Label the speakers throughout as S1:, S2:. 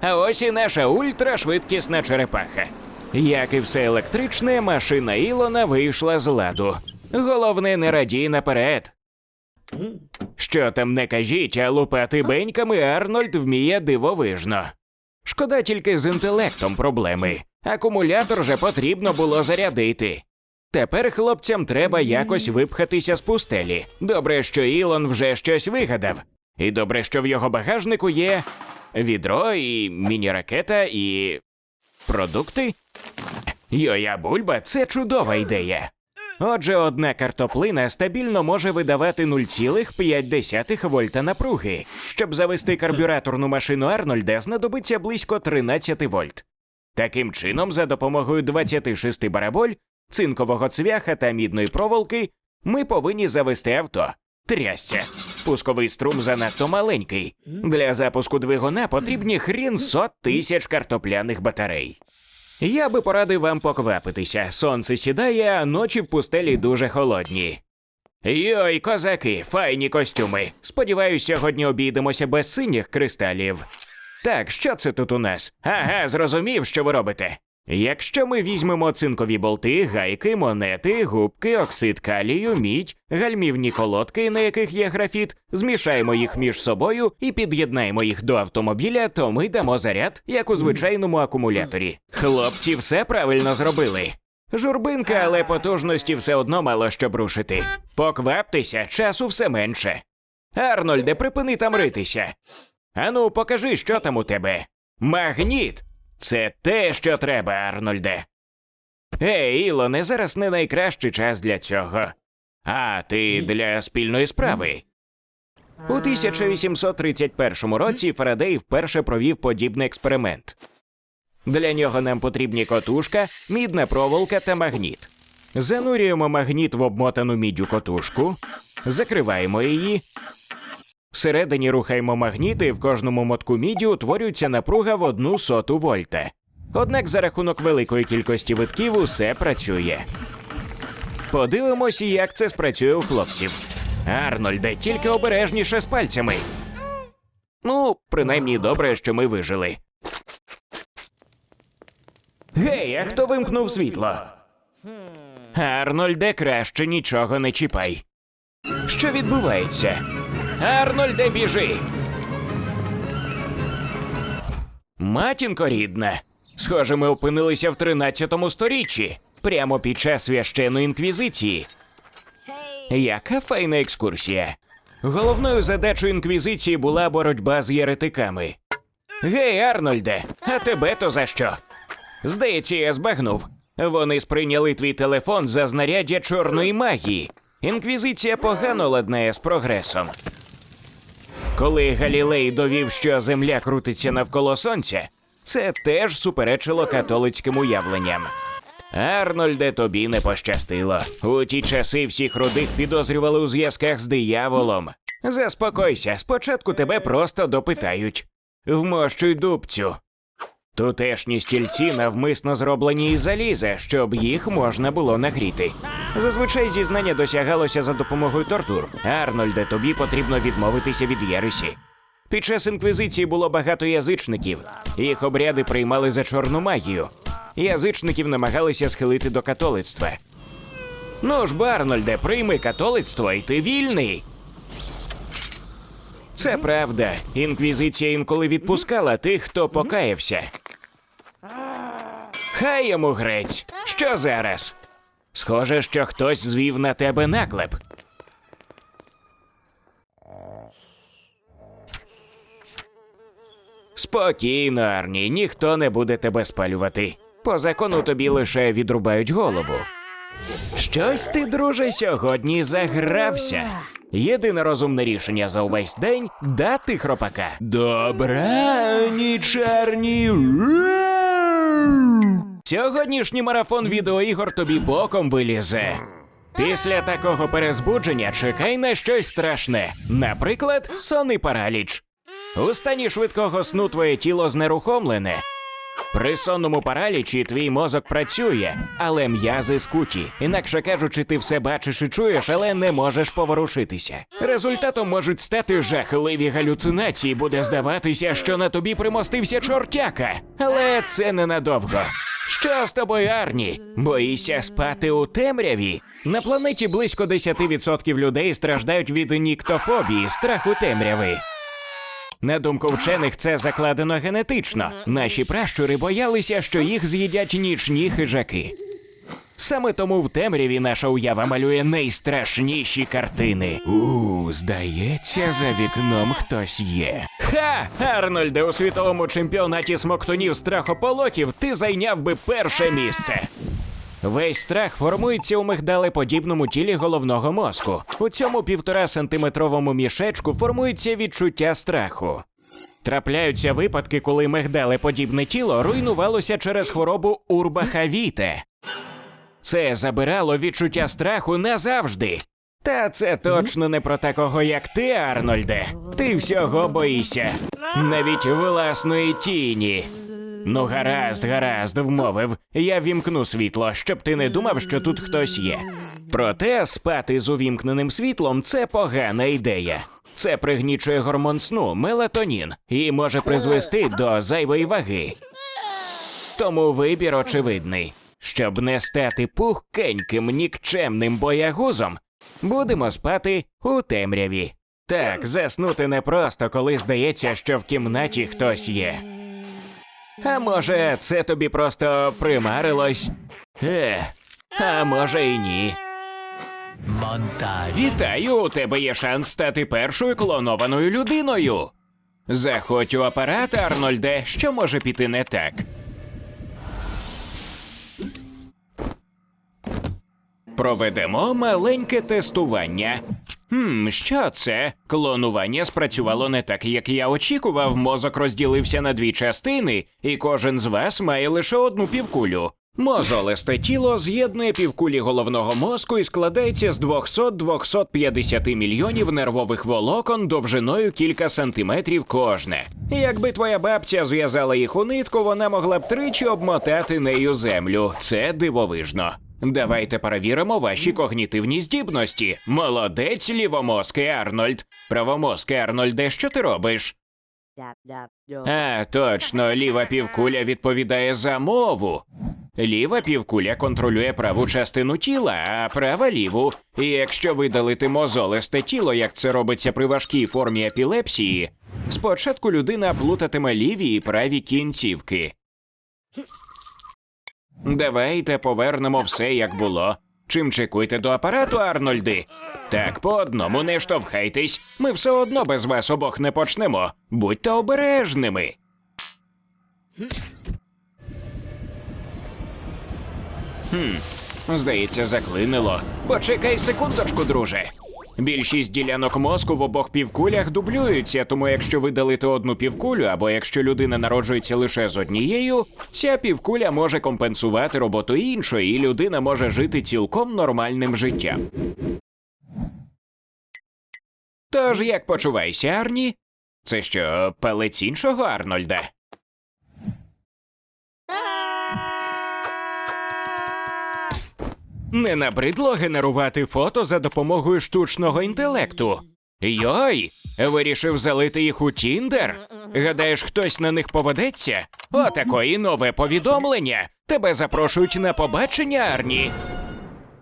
S1: А ось і наша ультрашвидкісна черепаха. Як і все електричне, машина Ілона вийшла з ладу. Головне, не радій наперед. Що там не кажіть, а лупати беньками Арнольд вміє дивовижно. Шкода тільки з інтелектом проблеми. Акумулятор же потрібно було зарядити. Тепер хлопцям треба якось випхатися з пустелі. Добре, що Ілон вже щось вигадав. І добре, що в його багажнику є відро і міні-ракета і. продукти. Йоя бульба це чудова ідея. Отже, одна картоплина стабільно може видавати 0,5 вольта напруги. Щоб завести карбюраторну машину Арнольда, знадобиться близько 13 вольт. Таким чином, за допомогою 26 бараболь, цинкового цвяха та мідної проволоки, ми повинні завести авто. Трясця. Пусковий струм занадто маленький. Для запуску двигуна потрібні хрін сот тисяч картопляних батарей. Я би порадив вам поквапитися. Сонце сідає, а ночі в пустелі дуже холодні. Йой, козаки, файні костюми. Сподіваюсь, сьогодні обійдемося без синіх кристалів. Так, що це тут у нас? Ага, зрозумів, що ви робите. Якщо ми візьмемо цинкові болти, гайки, монети, губки, оксид калію, мідь, гальмівні колодки, на яких є графіт, змішаємо їх між собою і під'єднаємо їх до автомобіля, то ми дамо заряд, як у звичайному акумуляторі. Хлопці все правильно зробили. Журбинка, але потужності все одно мало що рушити. Покваптеся, часу все менше. Арнольде, припини там ритися. Ану, покажи, що там у тебе. Магніт! Це те, що треба, Арнольде. Ей, Ілоне, зараз не найкращий час для цього. А, ти для спільної справи. У 1831 році Фарадей вперше провів подібний експеримент. Для нього нам потрібні котушка, мідна проволока та магніт. Занурюємо магніт в обмотану міддю котушку, закриваємо її, Всередині рухаємо магніти, і в кожному мотку міді утворюється напруга в одну соту вольта. Однак за рахунок великої кількості витків усе працює. Подивимося, як це спрацює у хлопців. Арнольде, тільки обережніше з пальцями. Ну, принаймні добре, що ми вижили. Гей, а хто вимкнув світло? Арнольде, краще нічого не чіпай. Що відбувається? Арнольде, біжи. Матінко рідна. Схоже, ми опинилися в 13 сторіччі, прямо під час священної інквізиції. Яка файна екскурсія. Головною задачою інквізиції була боротьба з єретиками. Гей, Арнольде, а тебе то за що? Здається, я збагнув. Вони сприйняли твій телефон за знаряддя чорної магії. Інквізиція погано ладнає з прогресом. Коли Галілей довів, що Земля крутиться навколо сонця, це теж суперечило католицьким уявленням. Арнольде, тобі не пощастило. У ті часи всіх рудих підозрювали у зв'язках з дияволом. Заспокойся, спочатку тебе просто допитають. Вмощуй дубцю. Тутешні стільці навмисно зроблені із заліза, щоб їх можна було нагріти. Зазвичай зізнання досягалося за допомогою тортур. Арнольде, тобі потрібно відмовитися від єресі. Під час інквізиції було багато язичників. Їх обряди приймали за чорну магію. Язичників намагалися схилити до католицтва. Ну ж, бо, Арнольде, прийми католицтво, і ти вільний. Це правда. Інквізиція інколи відпускала тих, хто покаявся. Хай йому грець. Що зараз? Схоже, що хтось звів на тебе наклеп. Спокійно, Арні, ніхто не буде тебе спалювати. По закону тобі лише відрубають голову. Щось ти, друже, сьогодні загрався. Єдине розумне рішення за увесь день дати хропака. Добра ніч, Арні. Сьогоднішній марафон відеоігор тобі боком вилізе. Після такого перезбудження чекай на щось страшне, наприклад, сонний параліч. У стані швидкого сну твоє тіло знерухомлене. При сонному паралічі твій мозок працює, але м'язи скуті. Інакше кажучи, ти все бачиш і чуєш, але не можеш поворушитися. Результатом можуть стати жахливі галюцинації. Буде здаватися, що на тобі примостився чортяка. Але це ненадовго. Що з тобою, Арні? Боїшся спати у темряві? На планеті близько 10% людей страждають від ніктофобії, страху темряви. На думку вчених, це закладено генетично. Наші пращури боялися, що їх з'їдять нічні хижаки. Саме тому в темряві наша уява малює найстрашніші картини. У, здається, за вікном хтось є. Ха! Арнольде, у світовому чемпіонаті смоктунів страхополохів ти зайняв би перше місце. Весь страх формується у мигдалеподібному тілі головного мозку. У цьому півтора сантиметровому мішечку формується відчуття страху. Трапляються випадки, коли мигдалеподібне тіло руйнувалося через хворобу Урбахавіте. Це забирало відчуття страху назавжди. Та це точно не про такого, як ти, Арнольде. Ти всього боїшся, навіть власної тіні. Ну, гаразд, гаразд, вмовив. Я вімкну світло, щоб ти не думав, що тут хтось є. Проте спати з увімкненим світлом це погана ідея. Це пригнічує гормон сну, мелатонін, і може призвести до зайвої ваги. Тому вибір очевидний. Щоб не стати пухкеньким нікчемним боягузом, будемо спати у темряві. Так, заснути непросто, коли здається, що в кімнаті хтось є. А може, це тобі просто примарилось? Е, а може і ні.
S2: Монтаж.
S1: Вітаю! У тебе є шанс стати першою клонованою людиною. Заходь у апарат, Арнольде, що може піти не так. Проведемо маленьке тестування. Хм, що це? Клонування спрацювало не так, як я очікував. Мозок розділився на дві частини, і кожен з вас має лише одну півкулю. Мозолисте тіло з'єднує півкулі головного мозку і складається з 200-250 мільйонів нервових волокон довжиною кілька сантиметрів кожне. Якби твоя бабця зв'язала їх у нитку, вона могла б тричі обмотати нею землю. Це дивовижно. Давайте перевіримо ваші когнітивні здібності. Молодець, лівомозкий Арнольд. Правомозкий Арнольде, що ти робиш? А, точно, ліва півкуля відповідає за мову. Ліва півкуля контролює праву частину тіла, а права ліву. І якщо видалити мозолисте тіло, як це робиться при важкій формі епілепсії, спочатку людина плутатиме ліві і праві кінцівки. Давайте повернемо все як було. Чим чекуйте до апарату, Арнольди? Так, по одному не штовхайтесь. Ми все одно без вас обох не почнемо. Будьте обережними. Хм, здається, заклинило. Почекай секундочку, друже. Більшість ділянок мозку в обох півкулях дублюються, тому якщо видалити одну півкулю, або якщо людина народжується лише з однією, ця півкуля може компенсувати роботу іншої, і людина може жити цілком нормальним життям. Тож як почуваєшся, Арні? Це що, палець іншого Арнольда? Не набридло генерувати фото за допомогою штучного інтелекту. Йой, вирішив залити їх у Тіндер? Гадаєш, хтось на них поведеться? Отакої нове повідомлення. Тебе запрошують на побачення, Арні.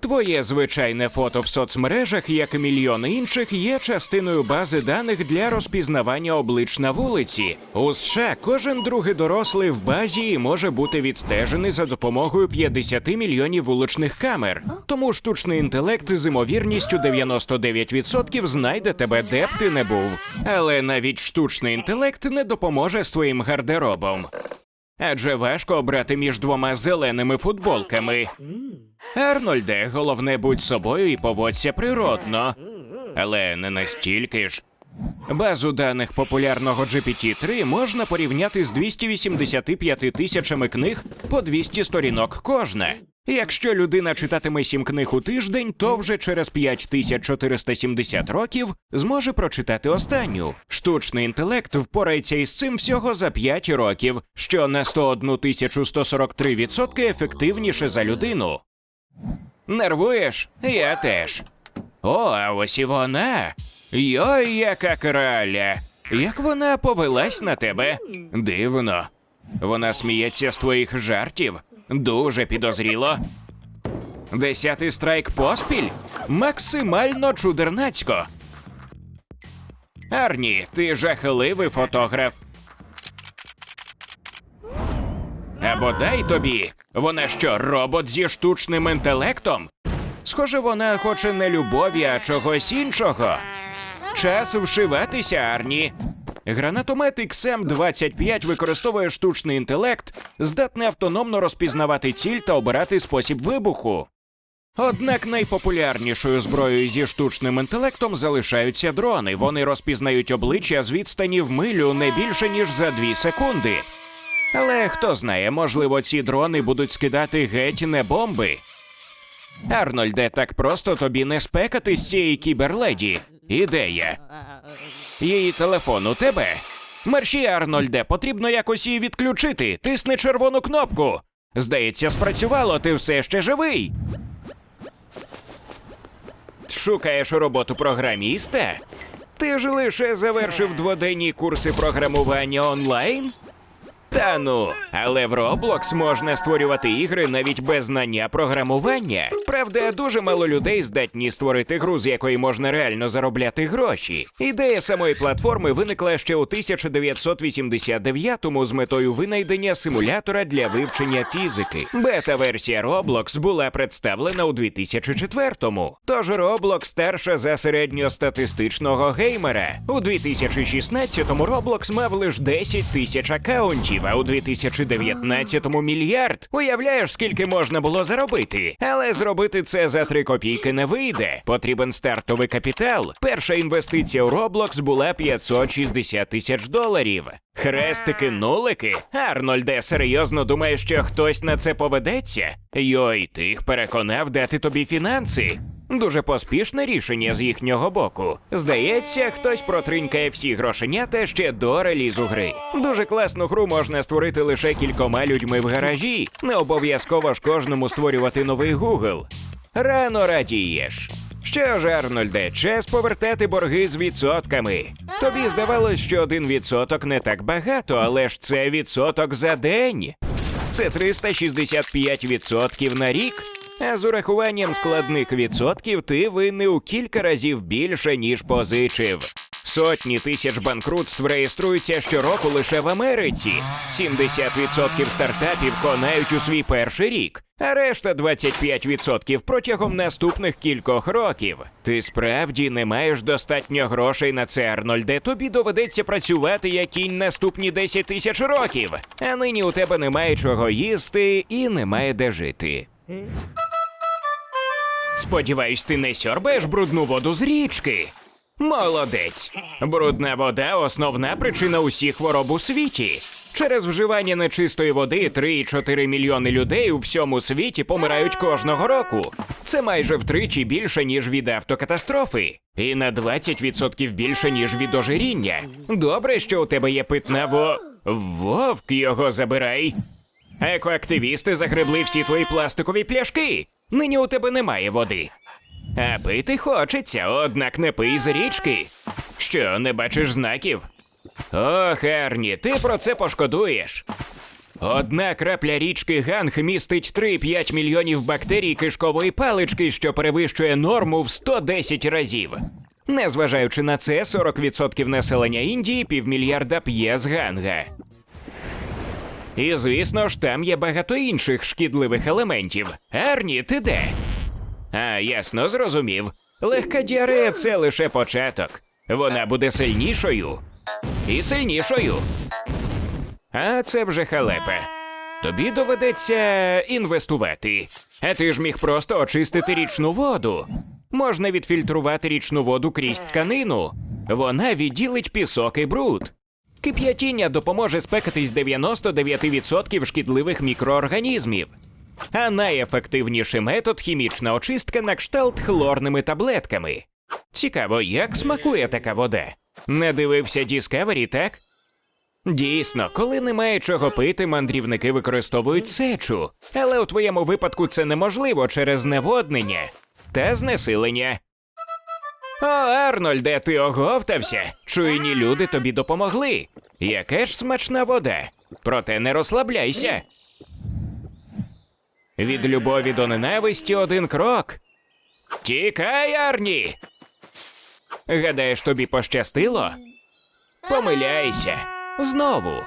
S1: Твоє звичайне фото в соцмережах, як і мільйони інших, є частиною бази даних для розпізнавання облич на вулиці. У США кожен другий дорослий в базі може бути відстежений за допомогою 50 мільйонів вуличних камер. Тому штучний інтелект з імовірністю 99% знайде тебе, де б ти не був. Але навіть штучний інтелект не допоможе з твоїм гардеробом. Адже важко обрати між двома зеленими футболками. Арнольде, головне будь собою і поводься природно. Але не настільки ж. Базу даних популярного GPT-3 можна порівняти з 285 тисячами книг по 200 сторінок кожна. Якщо людина читатиме сім книг у тиждень, то вже через 5470 років зможе прочитати останню. Штучний інтелект впорається із цим всього за 5 років, що на 101 143 відсотки ефективніше за людину. Нервуєш? Я теж. О, а ось і вона. Йой, яка краля. Як вона повелась на тебе? Дивно. Вона сміється з твоїх жартів. Дуже підозріло. Десятий страйк поспіль? Максимально чудернацько. Арні, ти жахливий фотограф. Або дай тобі. Вона що, робот зі штучним інтелектом? Схоже, вона хоче не любові, а чогось іншого. Час вшиватися, Арні. Гранатомет XM25 використовує штучний інтелект, здатний автономно розпізнавати ціль та обирати спосіб вибуху. Однак найпопулярнішою зброєю зі штучним інтелектом залишаються дрони. Вони розпізнають обличчя з відстані в милю не більше ніж за 2 секунди. Але хто знає, можливо, ці дрони будуть скидати геть не бомби. Арнольде, так просто тобі не спекати з цієї кіберледі. Ідея. Її телефон у тебе. Мерші, Арнольде, потрібно якось її відключити. Тисни червону кнопку. Здається, спрацювало, ти все ще живий. Шукаєш роботу програміста? Ти ж лише завершив дводенні курси програмування онлайн? Та ну, але в Roblox можна створювати ігри навіть без знання програмування. Правда, дуже мало людей здатні створити гру, з якої можна реально заробляти гроші. Ідея самої платформи виникла ще у 1989-му з метою винайдення симулятора для вивчення фізики. Бета-версія Roblox була представлена у 2004-му. Тож Roblox старша за середньостатистичного геймера. У 2016-му Roblox мав лише 10 тисяч акаунтів, а у 2019-му мільярд. Уявляєш, скільки можна було заробити? Але зробити це за 3 копійки не вийде. Потрібен стартовий капітал. Перша інвестиція у Roblox була 560 тисяч доларів. Хрестики, нулики. Арнольде, серйозно думаєш, що хтось на це поведеться? Йой, ти їх переконав дати тобі фінанси. Дуже поспішне рішення з їхнього боку. Здається, хтось протринькає всі грошенята ще до релізу гри. Дуже класну гру можна створити лише кількома людьми в гаражі. Не обов'язково ж кожному створювати новий Google. Рано радієш. Що ж, Арнольде, час повертати борги з відсотками. Тобі здавалось, що один відсоток не так багато, але ж це відсоток за день. Це 365 відсотків на рік. А з урахуванням складних відсотків ти винний у кілька разів більше, ніж позичив. Сотні тисяч банкрутств реєструються щороку лише в Америці. 70% стартапів конають у свій перший рік, а решта 25% протягом наступних кількох років. Ти справді не маєш достатньо грошей на це, Арнольде. Тобі доведеться працювати як кінь наступні 10 тисяч років. А нині у тебе немає чого їсти і немає де жити. Сподіваюсь, ти не сьорбаєш брудну воду з річки. Молодець. Брудна вода основна причина усіх хвороб у світі. Через вживання нечистої води 3,4 мільйони людей у всьому світі помирають кожного року. Це майже втричі більше, ніж від автокатастрофи, і на 20% більше, ніж від ожиріння. Добре, що у тебе є питна во. Вовк його забирай. Екоактивісти загребли всі твої пластикові пляшки. Нині у тебе немає води. А пити хочеться, однак не пий з річки. Що, не бачиш знаків? Ох, Ерні, ти про це пошкодуєш. Одна крапля річки Ганг містить 3-5 мільйонів бактерій кишкової палички, що перевищує норму в 110 разів. Незважаючи на це, 40% населення Індії півмільярда п'є з ганга. І звісно ж, там є багато інших шкідливих елементів. Арні, ти де? А, ясно, зрозумів. Легка діарея це лише початок. Вона буде сильнішою. І сильнішою. А це вже халепа. Тобі доведеться інвестувати. А ти ж міг просто очистити річну воду. Можна відфільтрувати річну воду крізь тканину. Вона відділить пісок і бруд. Кип'ятіння допоможе спекатись 99% шкідливих мікроорганізмів. А найефективніший метод хімічна очистка на кшталт хлорними таблетками. Цікаво, як смакує така вода. Не дивився Discovery, так? Дійсно, коли немає чого пити, мандрівники використовують сечу. Але у твоєму випадку це неможливо через зневоднення та знесилення. О, Арнольде, ти оговтався. Чуйні люди тобі допомогли. Яке ж смачна вода. Проте не розслабляйся. Від любові до ненависті один крок. Тікай, Арні! Гадаєш, тобі пощастило? Помиляйся. Знову.